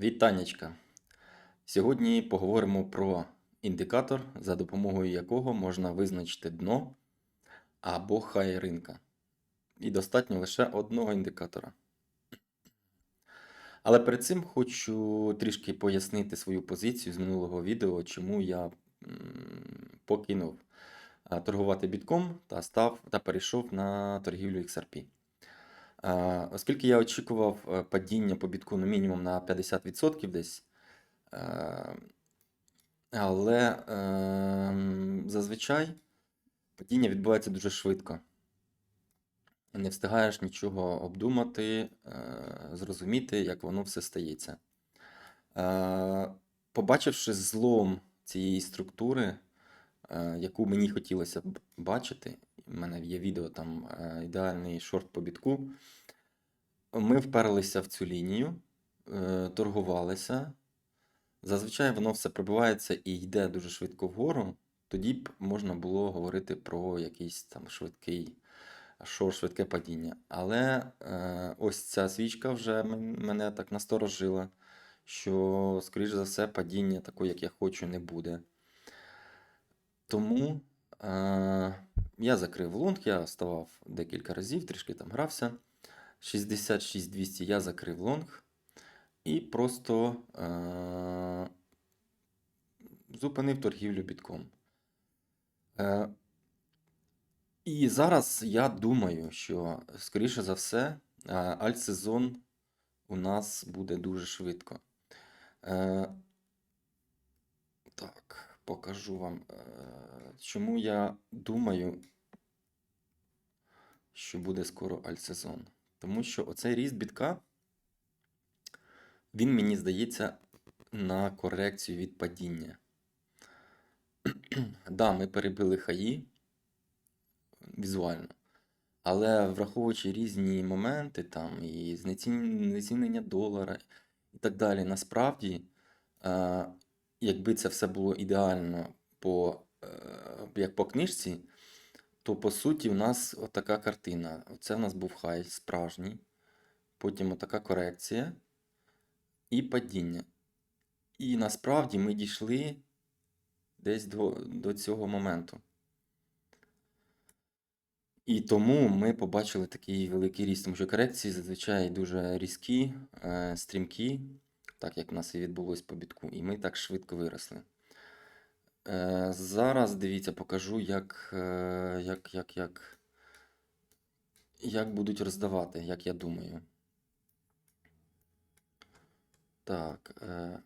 Вітаннячка! Сьогодні поговоримо про індикатор, за допомогою якого можна визначити дно або хай ринка. І достатньо лише одного індикатора. Але перед цим хочу трішки пояснити свою позицію з минулого відео, чому я покинув торгувати бітком та став та перейшов на торгівлю XRP. Оскільки я очікував е, падіння по біткону мінімум на 50% десь, е, але е, зазвичай падіння відбувається дуже швидко. Не встигаєш нічого обдумати, е, зрозуміти, як воно все стається. Е, Побачивши злом цієї структури, яку мені хотілося б бачити, у мене є відео там е, ідеальний шорт по бітку. Ми вперлися в цю лінію, е, торгувалися. Зазвичай воно все пробивається і йде дуже швидко вгору. Тоді б можна було говорити про якийсь там швидкий шорт, швидке падіння. Але е, ось ця свічка вже мене так насторожила, що, скоріш за все, падіння такого, як я хочу, не буде. Тому я закрив лонг, я ставав декілька разів, трішки там грався. 66200 я закрив лонг і просто е, зупинив торгівлю бітком. Е, і зараз я думаю, що, скоріше за все, е, альтсезон у нас буде дуже швидко. Е, так, покажу вам, е, чому я думаю, що буде скоро альтсезон. Тому що оцей ріст бітка, він мені здається на корекцію від падіння. Да, ми перебили хаї візуально. Але враховуючи різні моменти, там, і знецінення долара і так далі, насправді, е, якби це все було ідеально по, е, як по книжці, то по суті в нас отака картина. Оце в нас був хай справжній, потім отака корекція і падіння. І насправді ми дійшли десь до, до цього моменту. І тому ми побачили такий великий ріст, тому що корекції зазвичай дуже різкі, е, стрімкі, так як в нас і відбулось по бітку, і ми так швидко виросли. Е, зараз дивіться, покажу, як, е, як, як, як, як будуть роздавати, як я думаю. Так. Е,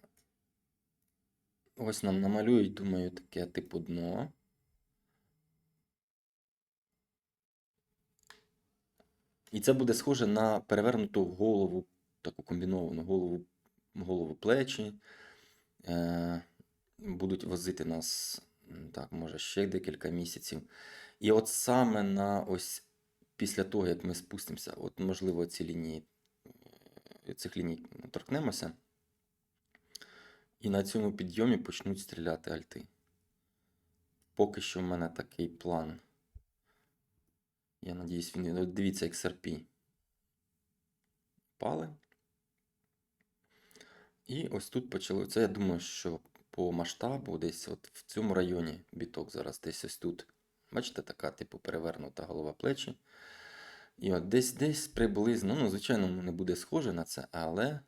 ось нам намалюють, думаю, таке типу дно. І це буде схоже на перевернуту голову, таку комбіновану голову, голову плечі. Е, будуть возити нас, так, може, ще декілька місяців. І от саме на ось після того, як ми спустимося, от можливо, ці лінії, е, цих ліній торкнемося, і на цьому підйомі почнуть стріляти альти. Поки що в мене такий план. Я надіюсь, він. Дивіться, XRP. Пали. І ось тут почали. Це я думаю, що по масштабу десь от в цьому районі біток зараз десь ось тут. Бачите, така, типу, перевернута голова плечі. І от десь десь приблизно, ну, звичайно, не буде схоже на це, але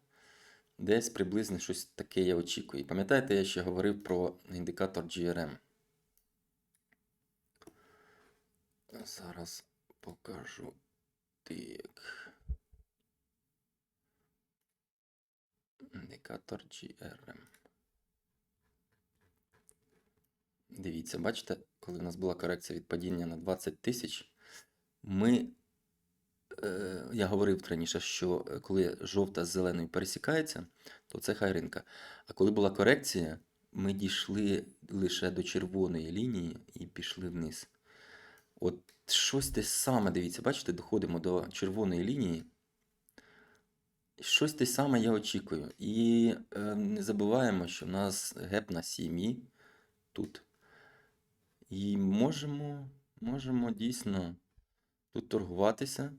десь приблизно щось таке я очікую. Пам'ятаєте, я ще говорив про індикатор GRM. Зараз покажу. Так. Індикатор GRM. Дивіться, бачите, коли у нас була корекція від падіння на 20 тисяч, ми, е, я говорив раніше, що е, коли жовта з зеленою пересікається, то це хай ринка. А коли була корекція, ми дійшли лише до червоної лінії і пішли вниз. От щось те саме, дивіться, бачите, доходимо до червоної лінії. Щось те саме я очікую. І е, не забуваємо, що в нас геп на сім'ї тут. І можемо, можемо дійсно тут торгуватися.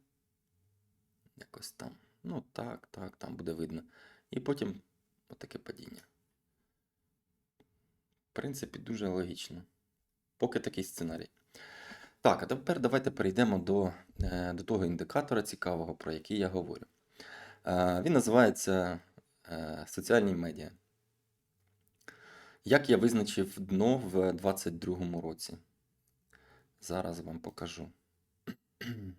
Якось там. Ну, так, так, там буде видно. І потім Отаке падіння. В принципі, дуже логічно. Поки такий сценарій. Так, а тепер давайте перейдемо до, е, до того індикатора цікавого, про який я говорю. Він називається е, соціальні медіа. Як я визначив дно в 2022 році? Зараз вам покажу.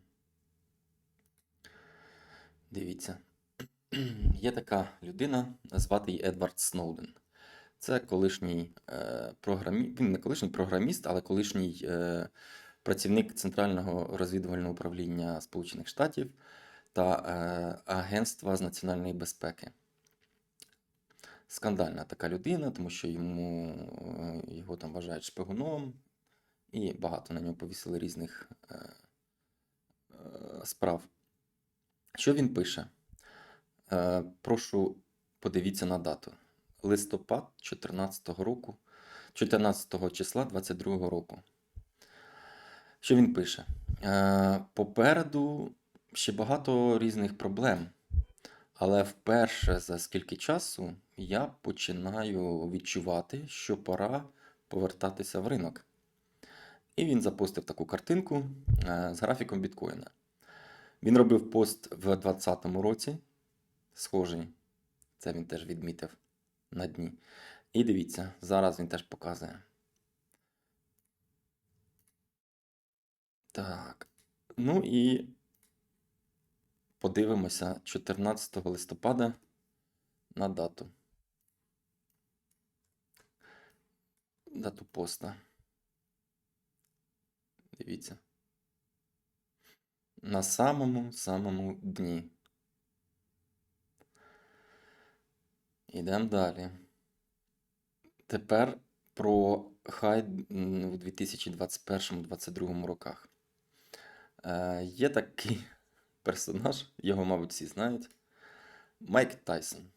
Дивіться. Є така людина, звати її Едвард Сноуден. Це колишній е, програміст, він не колишній програміст, але колишній е, працівник Центрального розвідувального управління Сполучених Штатів та е, Агентства з національної безпеки. Скандальна така людина, тому що йому, е, його там вважають шпигуном, і багато на нього повісили різних е, справ. Що він пише? Прошу подивіться на дату. Листопад 14 року, 14 числа 22 року. Що він пише? Попереду ще багато різних проблем. Але вперше за скільки часу я починаю відчувати, що пора повертатися в ринок. І він запостив таку картинку е, з графіком біткоїна. Він робив пост в 2020 році, схожий. Це він теж відмітив на дні. І дивіться, зараз він теж показує. Так. Ну і подивимося 14 листопада на дату. Дату поста. Дивіться. На самому самому дні. Ідемо далі. Тепер про хай у 2021-2022 роках. Е, є такий персонаж, його, мабуть, всі знають. Майк Тайсон.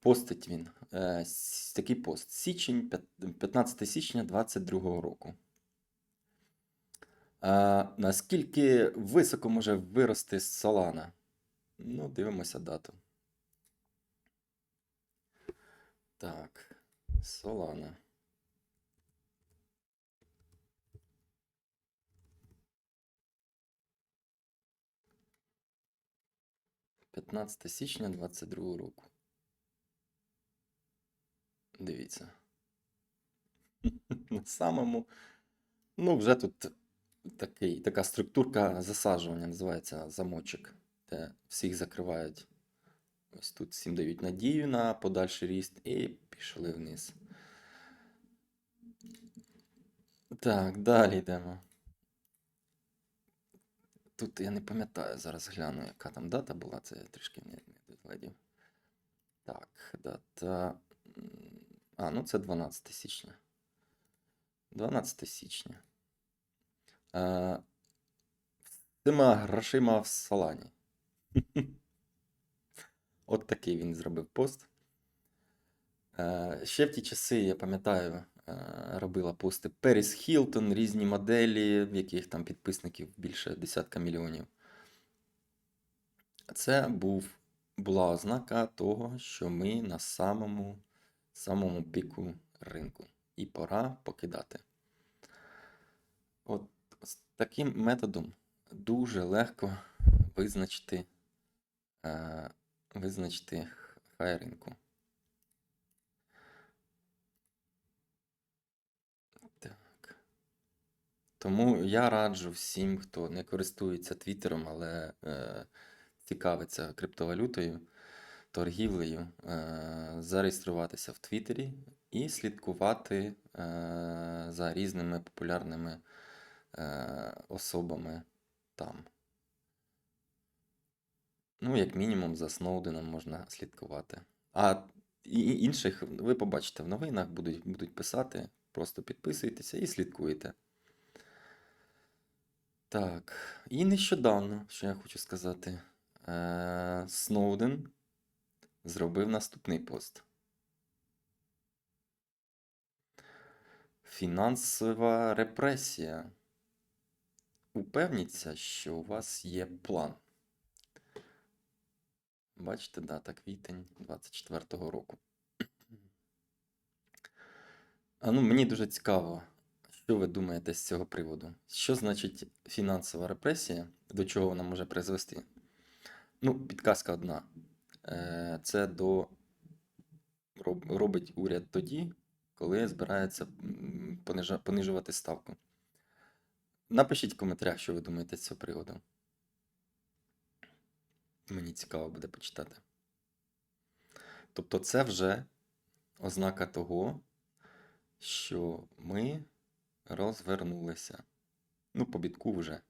Постить він. Е, такий пост. Січень, 15 січня 22-го року. А Наскільки високо може вирости Солана? Ну, дивимося дату. Так, Солана. 15 січня 22 року. Дивіться. На самому. Ну, вже тут такий, така структурка засаджування називається замочок, де всіх закривають. Ось тут всім дають надію на подальший ріст і пішли вниз. Так, далі йдемо. Тут я не пам'ятаю, зараз гляну, яка там дата була, це я трішки не, не доглядів. Так, дата. А, ну це 12 січня. 12 січня. Е, цими грошима в салані. От такий він зробив пост. Е, ще в ті часи, я пам'ятаю, робила пости Періс Хілтон, різні моделі, в яких там підписників більше десятка мільйонів. Це був, була ознака того, що ми на самому, самому піку ринку. І пора покидати. От таким методом дуже легко визначити, е, визначити хай ринку. Тому я раджу всім, хто не користується Твіттером, але е, цікавиться криптовалютою, торгівлею, е, зареєструватися в Твіттері і слідкувати е, за різними популярними е, особами там. Ну, як мінімум, за Сноуденом можна слідкувати. А і- інших ви побачите в новинах, будуть, будуть писати. Просто підписуйтеся і слідкуєте. Так. І нещодавно, що я хочу сказати, е, Сноуден зробив наступний пост. Фінансова репресія. Упевніться, що у вас є план. Бачите, дата квітень 24-го року. А ну, мені дуже цікаво, що ви думаєте з цього приводу? Що значить фінансова репресія? До чого вона може призвести? Ну, підказка одна. Е, Це до робить уряд тоді, коли збирається понижувати ставку. Напишіть в коментарях, що ви думаєте з цього приводу. Мені цікаво буде почитати. Тобто, це вже ознака того, що ми розвернулися. Ну, по бітку вже.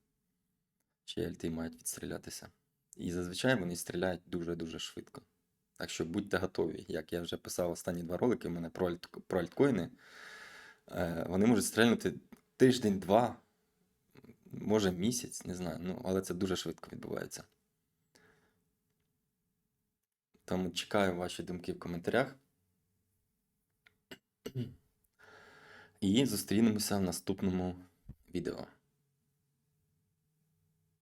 Ще альти мають відстрілятися. І зазвичай вони стріляють дуже-дуже швидко. Так що будьте готові. Як я вже писав останні два ролики у мене про, альт, про альткоїни, е, вони можуть стрельнути тиждень-два, може місяць, не знаю. Ну, але це дуже швидко відбувається. Тому чекаю ваші думки в коментарях. І зустрінемося в наступному відео.